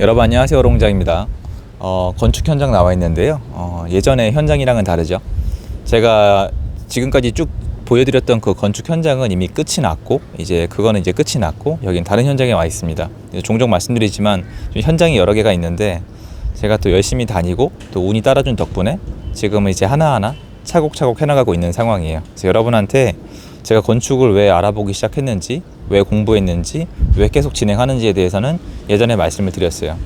여러분 안녕하세요 오롱장입니다. 어, 건축 현장 나와 있는데요. 어, 예전에 현장이랑은 다르죠. 제가 지금까지 쭉 보여드렸던 그 건축 현장은 이미 끝이 났고 이제 그거는 이제 끝이 났고 여긴 다른 현장에 와 있습니다. 종종 말씀드리지만 좀 현장이 여러 개가 있는데 제가 또 열심히 다니고 또 운이 따라준 덕분에 지금은 이제 하나하나 차곡차곡 해나가고 있는 상황이에요. 그래서 여러분한테 제가 건축을 왜 알아보기 시작했는지, 왜 공부했는지, 왜 계속 진행하는지에 대해서는 예전에 말씀을 드렸어요.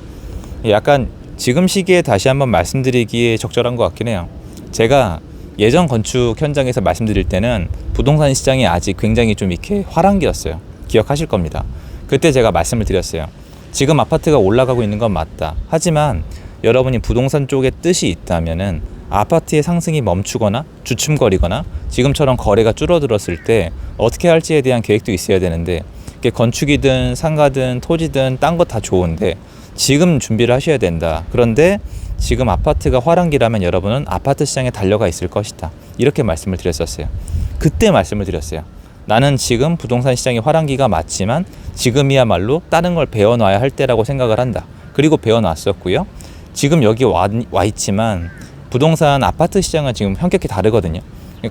약간 지금 시기에 다시 한번 말씀드리기에 적절한 것 같긴 해요. 제가 예전 건축 현장에서 말씀드릴 때는 부동산 시장이 아직 굉장히 좀 이렇게 화랑기였어요. 기억하실 겁니다. 그때 제가 말씀을 드렸어요. 지금 아파트가 올라가고 있는 건 맞다. 하지만 여러분이 부동산 쪽에 뜻이 있다면은 아파트의 상승이 멈추거나 주춤거리거나 지금처럼 거래가 줄어들었을 때 어떻게 할지에 대한 계획도 있어야 되는데 이게 건축이든 상가든 토지든 딴거다 좋은데 지금 준비를 하셔야 된다. 그런데 지금 아파트가 화랑기라면 여러분은 아파트 시장에 달려가 있을 것이다. 이렇게 말씀을 드렸었어요. 그때 말씀을 드렸어요. 나는 지금 부동산 시장이 화랑기가 맞지만 지금이야말로 다른 걸 배워놔야 할 때라고 생각을 한다. 그리고 배워놨었고요. 지금 여기 와, 와 있지만 부동산 아파트 시장은 지금 현격히 다르거든요.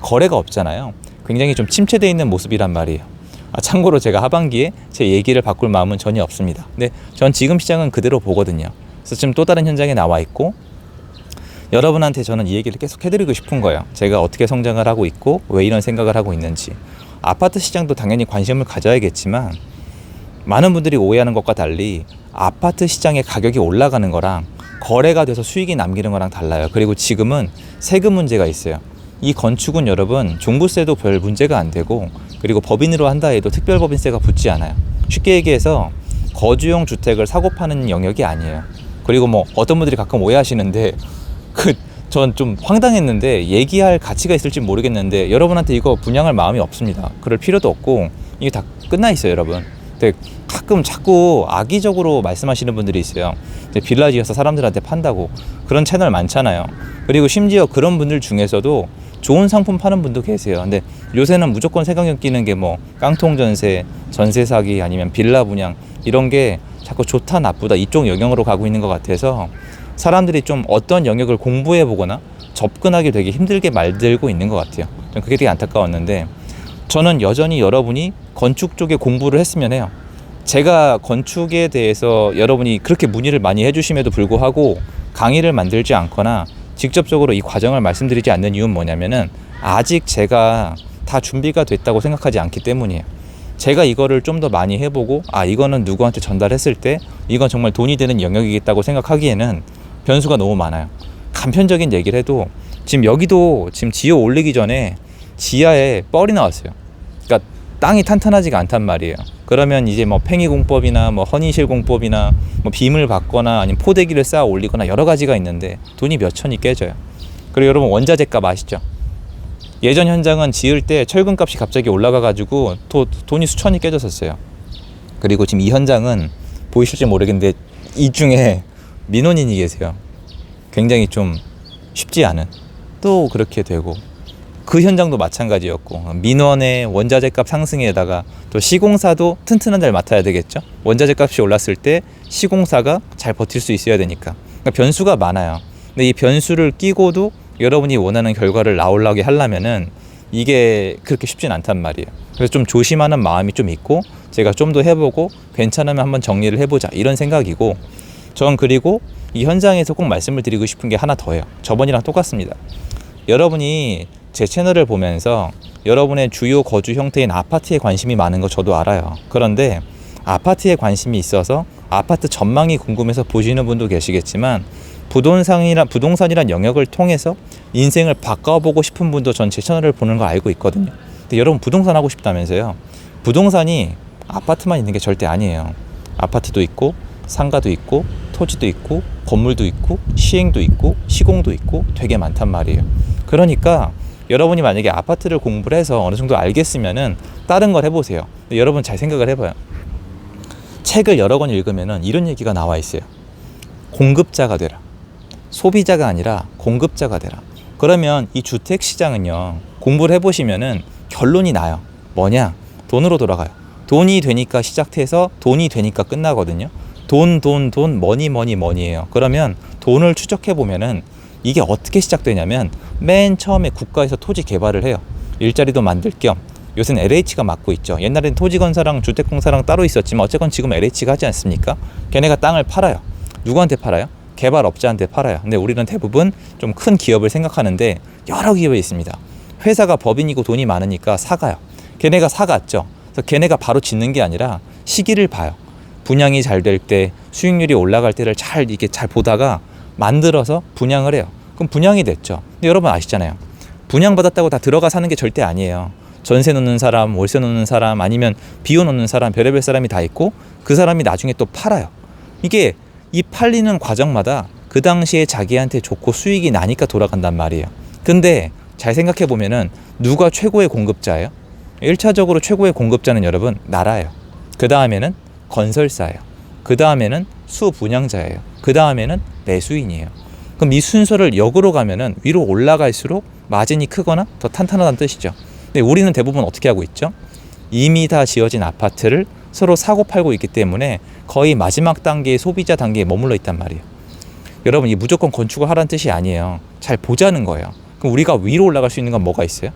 거래가 없잖아요. 굉장히 좀 침체되어 있는 모습이란 말이에요. 아, 참고로 제가 하반기에 제 얘기를 바꿀 마음은 전혀 없습니다. 근데 전 지금 시장은 그대로 보거든요. 그래서 지금 또 다른 현장에 나와 있고 여러분한테 저는 이 얘기를 계속 해드리고 싶은 거예요. 제가 어떻게 성장을 하고 있고 왜 이런 생각을 하고 있는지. 아파트 시장도 당연히 관심을 가져야겠지만 많은 분들이 오해하는 것과 달리 아파트 시장의 가격이 올라가는 거랑 거래가 돼서 수익이 남기는 거랑 달라요. 그리고 지금은 세금 문제가 있어요. 이 건축은 여러분 종부세도 별 문제가 안 되고 그리고 법인으로 한다 해도 특별법인세가 붙지 않아요. 쉽게 얘기해서 거주용 주택을 사고 파는 영역이 아니에요. 그리고 뭐 어떤 분들이 가끔 오해하시는데 그 전 좀 황당했는데 얘기할 가치가 있을지 모르겠는데 여러분한테 이거 분양할 마음이 없습니다. 그럴 필요도 없고 이게 다 끝나 있어요, 여러분. 근데 가끔 자꾸 악의적으로 말씀하시는 분들이 있어요. 빌라 지어서 사람들한테 판다고 그런 채널 많잖아요. 그리고 심지어 그런 분들 중에서도 좋은 상품 파는 분도 계세요. 근데 요새는 무조건 세강력 끼는 게 뭐 깡통 전세, 전세 사기 아니면 빌라 분양 이런 게 자꾸 좋다 나쁘다 이쪽 영역으로 가고 있는 것 같아서 사람들이 좀 어떤 영역을 공부해 보거나 접근하기 되게 힘들게 말들고 있는 것 같아요. 좀 그게 되게 안타까웠는데 저는 여전히 여러분이 건축 쪽에 공부를 했으면 해요. 제가 건축에 대해서 여러분이 그렇게 문의를 많이 해주심에도 불구하고 강의를 만들지 않거나 직접적으로 이 과정을 말씀드리지 않는 이유는 뭐냐면은 아직 제가 다 준비가 됐다고 생각하지 않기 때문이에요. 제가 이거를 좀 더 많이 해보고 아 이거는 누구한테 전달했을 때 이건 정말 돈이 되는 영역이겠다고 생각하기에는 변수가 너무 많아요. 간편적인 얘기를 해도 지금 여기도 지금 지어 올리기 전에 지하에 뻘이 나왔어요. 땅이 탄탄하지가 않단 말이에요. 그러면 이제 뭐 팽이 공법이나 뭐 허니실 공법이나 뭐 빔을 받거나 아니면 포대기를 쌓아 올리거나 여러 가지가 있는데 돈이 몇 천이 깨져요. 그리고 여러분 원자재 값 아시죠? 예전 현장은 지을 때 철근 값이 갑자기 올라가 가지고 도, 돈이 수천이 깨졌었어요. 그리고 지금 이 현장은 보이실지 모르겠는데 이 중에 민원인이 계세요. 굉장히 좀 쉽지 않은 또 그렇게 되고 그 현장도 마찬가지였고 민원의 원자재 값 상승에다가 또 시공사도 튼튼한 데를 맡아야 되겠죠. 원자재 값이 올랐을 때 시공사가 잘 버틸 수 있어야 되니까 그러니까 변수가 많아요. 근데 이 변수를 끼고도 여러분이 원하는 결과를 나오려게 하려면은 이게 그렇게 쉽진 않단 말이에요. 그래서 좀 조심하는 마음이 좀 있고 제가 좀 더 해보고 괜찮으면 한번 정리를 해보자 이런 생각이고 전 그리고 이 현장에서 꼭 말씀을 드리고 싶은 게 하나 더해요. 저번이랑 똑같습니다. 여러분이 제 채널을 보면서 여러분의 주요 거주 형태인 아파트에 관심이 많은 거 저도 알아요. 그런데 아파트에 관심이 있어서 아파트 전망이 궁금해서 보시는 분도 계시겠지만 부동산이란 부동산이란 영역을 통해서 인생을 바꿔보고 싶은 분도 전 제 채널을 보는 거 알고 있거든요. 근데 여러분 부동산 하고 싶다면서요. 부동산이 아파트만 있는 게 절대 아니에요. 아파트도 있고 상가도 있고 토지도 있고 건물도 있고 시행도 있고 시공도 있고 되게 많단 말이에요. 그러니까 여러분이 만약에 아파트를 공부를 해서 어느 정도 알겠으면은 다른 걸 해보세요. 여러분 잘 생각을 해봐요. 책을 여러 권 읽으면은 이런 얘기가 나와 있어요. 공급자가 되라. 소비자가 아니라 공급자가 되라. 그러면 이 주택 시장은요, 공부를 해보시면은 결론이 나요. 뭐냐? 돈으로 돌아가요. 돈이 되니까 시작해서 돈이 되니까 끝나거든요. 돈, 돈, 돈, 머니, 머니, 머니예요. 그러면 돈을 추적해 보면은 이게 어떻게 시작되냐면 맨 처음에 국가에서 토지 개발을 해요. 일자리도 만들 겸 요새는 LH가 맡고 있죠. 옛날엔 토지건사랑 주택공사랑 따로 있었지만 어쨌건 지금 LH가 하지 않습니까? 걔네가 땅을 팔아요. 누구한테 팔아요? 개발업자한테 팔아요. 근데 우리는 대부분 좀 큰 기업을 생각하는데 여러 기업이 있습니다. 회사가 법인이고 돈이 많으니까 사가요. 걔네가 사갔죠. 그래서 걔네가 바로 짓는 게 아니라 시기를 봐요. 분양이 잘 될 때, 수익률이 올라갈 때를 잘 이게 잘 보다가 만들어서 분양을 해요. 그럼 분양이 됐죠. 근데 여러분 아시잖아요. 분양 받았다고 다 들어가 사는 게 절대 아니에요. 전세 놓는 사람, 월세 놓는 사람, 아니면 비워 놓는 사람, 별의별 사람이 다 있고 그 사람이 나중에 또 팔아요. 이게 이 팔리는 과정마다 그 당시에 자기한테 좋고 수익이 나니까 돌아간단 말이에요. 근데 잘 생각해 보면은 누가 최고의 공급자예요? 1차적으로 최고의 공급자는 여러분 나라예요. 그 다음에는 건설사예요. 그 다음에는 수분양자예요. 그 다음에는 매수인이에요. 그럼 이 순서를 역으로 가면은 위로 올라갈수록 마진이 크거나 더 탄탄하다는 뜻이죠. 근데 우리는 대부분 어떻게 하고 있죠? 이미 다 지어진 아파트를 서로 사고 팔고 있기 때문에 거의 마지막 단계의 소비자 단계에 머물러 있단 말이에요. 여러분 이 무조건 건축을 하라는 뜻이 아니에요. 잘 보자는 거예요. 그럼 우리가 위로 올라갈 수 있는 건 뭐가 있어요?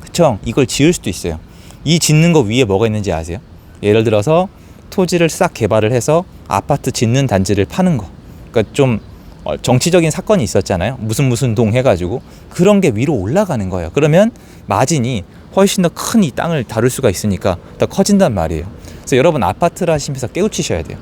그쵸? 이걸 지을 수도 있어요. 이 짓는 거 위에 뭐가 있는지 아세요? 예를 들어서 토지를 싹 개발을 해서 아파트 짓는 단지를 파는 거. 그러니까 좀 어, 정치적인 사건이 있었잖아요. 무슨 무슨 동 해가지고 그런 게 위로 올라가는 거예요. 그러면 마진이 훨씬 더 큰 이 땅을 다룰 수가 있으니까 더 커진단 말이에요. 그래서 여러분 아파트를 하시면서 깨우치셔야 돼요.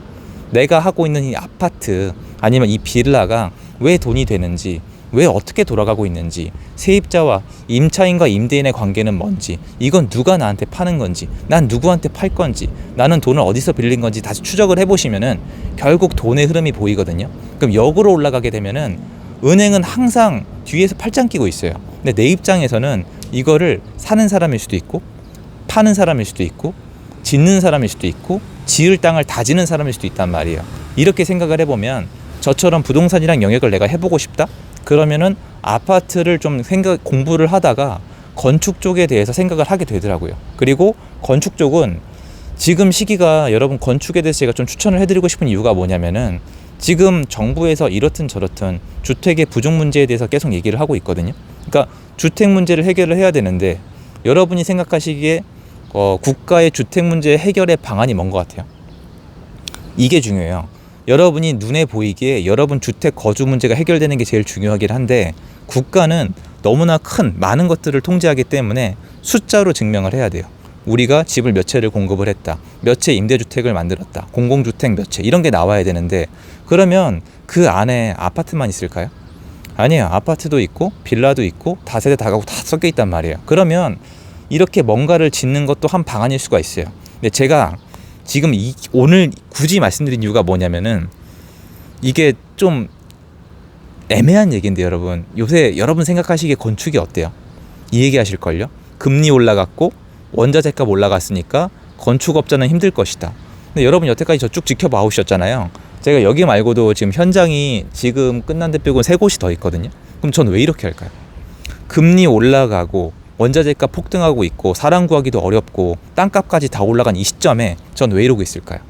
내가 하고 있는 이 아파트 아니면 이 빌라가 왜 돈이 되는지 왜 어떻게 돌아가고 있는지 세입자와 임차인과 임대인의 관계는 뭔지 이건 누가 나한테 파는 건지 난 누구한테 팔 건지 나는 돈을 어디서 빌린 건지 다시 추적을 해보시면은 결국 돈의 흐름이 보이거든요. 그럼 역으로 올라가게 되면은 은행은 항상 뒤에서 팔짱 끼고 있어요. 근데 내 입장에서는 이거를 사는 사람일 수도 있고 파는 사람일 수도 있고 짓는 사람일 수도 있고 지을 땅을 다지는 사람일 수도 있단 말이에요. 이렇게 생각을 해보면 저처럼 부동산이랑 영역을 내가 해보고 싶다 그러면은 아파트를 좀 생각 공부를 하다가 건축 쪽에 대해서 생각을 하게 되더라고요. 그리고 건축 쪽은 지금 시기가 여러분 건축에 대해서 제가 좀 추천을 해드리고 싶은 이유가 뭐냐면은 지금 정부에서 이렇든 저렇든 주택의 부족 문제에 대해서 계속 얘기를 하고 있거든요. 그러니까 주택 문제를 해결을 해야 되는데 여러분이 생각하시기에 어, 국가의 주택 문제 해결의 방안이 뭔 것 같아요? 이게 중요해요. 여러분이 눈에 보이기에 여러분 주택 거주 문제가 해결되는 게 제일 중요하긴 한데 국가는 너무나 큰 많은 것들을 통제하기 때문에 숫자로 증명을 해야 돼요. 우리가 집을 몇 채를 공급을 했다. 몇 채 임대주택을 만들었다. 공공주택 몇 채. 이런 게 나와야 되는데 그러면 그 안에 아파트만 있을까요? 아니에요. 아파트도 있고 빌라도 있고 다세대 다가구 다 섞여 있단 말이에요. 그러면 이렇게 뭔가를 짓는 것도 한 방안일 수가 있어요. 근데 제가 지금 이, 오늘 굳이 말씀드린 이유가 뭐냐면은 이게 좀 애매한 얘기인데 여러분 요새 여러분 생각하시기에 건축이 어때요? 이 얘기 하실걸요? 금리 올라갔고 원자재값 올라갔으니까 건축업자는 힘들 것이다. 근데 여러분 여태까지 저쭉 지켜봐 오셨잖아요. 제가 여기 말고도 지금 현장이 지금 끝난 데 빼고 세 곳이 더 있거든요. 그럼 전 왜 이렇게 할까요? 금리 올라가고 원자재값 폭등하고 있고 사람 구하기도 어렵고 땅값까지 다 올라간 이 시점에 전 왜 이러고 있을까요?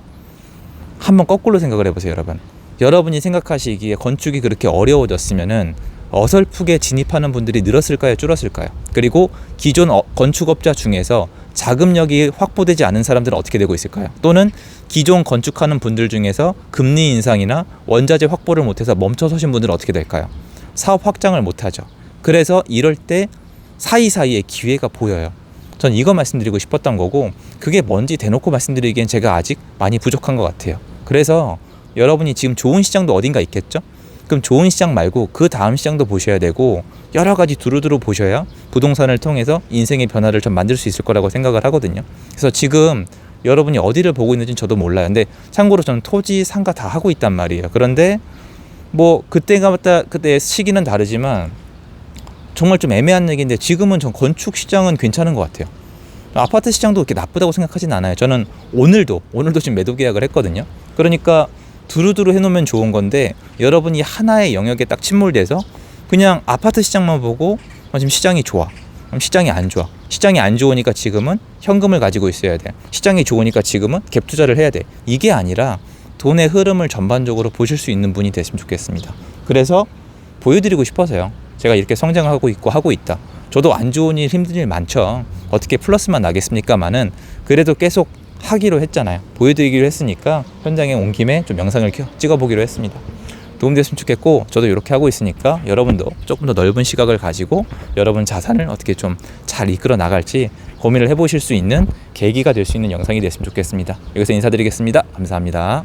한번 거꾸로 생각을 해보세요, 여러분. 여러분이 생각하시기에 건축이 그렇게 어려워졌으면은 어설프게 진입하는 분들이 늘었을까요, 줄었을까요? 그리고 기존 어, 건축업자 중에서 자금력이 확보되지 않은 사람들은 어떻게 되고 있을까요? 또는 기존 건축하는 분들 중에서 금리 인상이나 원자재 확보를 못해서 멈춰 서신 분들은 어떻게 될까요? 사업 확장을 못하죠. 그래서 이럴 때 사이사이에 기회가 보여요. 전 이거 말씀드리고 싶었던 거고 그게 뭔지 대놓고 말씀드리기엔 제가 아직 많이 부족한 것 같아요. 그래서 여러분이 지금 좋은 시장도 어딘가 있겠죠? 그럼 좋은 시장 말고 그 다음 시장도 보셔야 되고 여러 가지 두루두루 보셔야 부동산을 통해서 인생의 변화를 좀 만들 수 있을 거라고 생각을 하거든요. 그래서 지금 여러분이 어디를 보고 있는지 저도 몰라요. 근데 참고로 저는 토지, 상가 다 하고 있단 말이에요. 그런데 뭐 그때가 맞다 그때 시기는 다르지만 정말 좀 애매한 얘기인데 지금은 전 건축 시장은 괜찮은 것 같아요. 아파트 시장도 그렇게 나쁘다고 생각하진 않아요. 저는 오늘도 오늘도 지금 매도 계약을 했거든요. 그러니까 두루두루 해놓으면 좋은 건데 여러분이 하나의 영역에 딱 침몰돼서 그냥 아파트 시장만 보고 어, 지금 시장이 좋아. 그럼 시장이 안 좋아. 시장이 안 좋으니까 지금은 현금을 가지고 있어야 돼. 시장이 좋으니까 지금은 갭 투자를 해야 돼. 이게 아니라 돈의 흐름을 전반적으로 보실 수 있는 분이 됐으면 좋겠습니다. 그래서 보여드리고 싶어서요. 제가 이렇게 성장하고 있고 하고 있다. 저도 안 좋은 일, 힘든 일 많죠. 어떻게 플러스만 나겠습니까만은 그래도 계속 하기로 했잖아요. 보여드리기로 했으니까 현장에 온 김에 좀 영상을 켜- 찍어보기로 했습니다. 도움됐으면 좋겠고 저도 이렇게 하고 있으니까 여러분도 조금 더 넓은 시각을 가지고 여러분 자산을 어떻게 좀 잘 이끌어 나갈지 고민을 해보실 수 있는 계기가 될 수 있는 영상이 됐으면 좋겠습니다. 여기서 인사드리겠습니다. 감사합니다.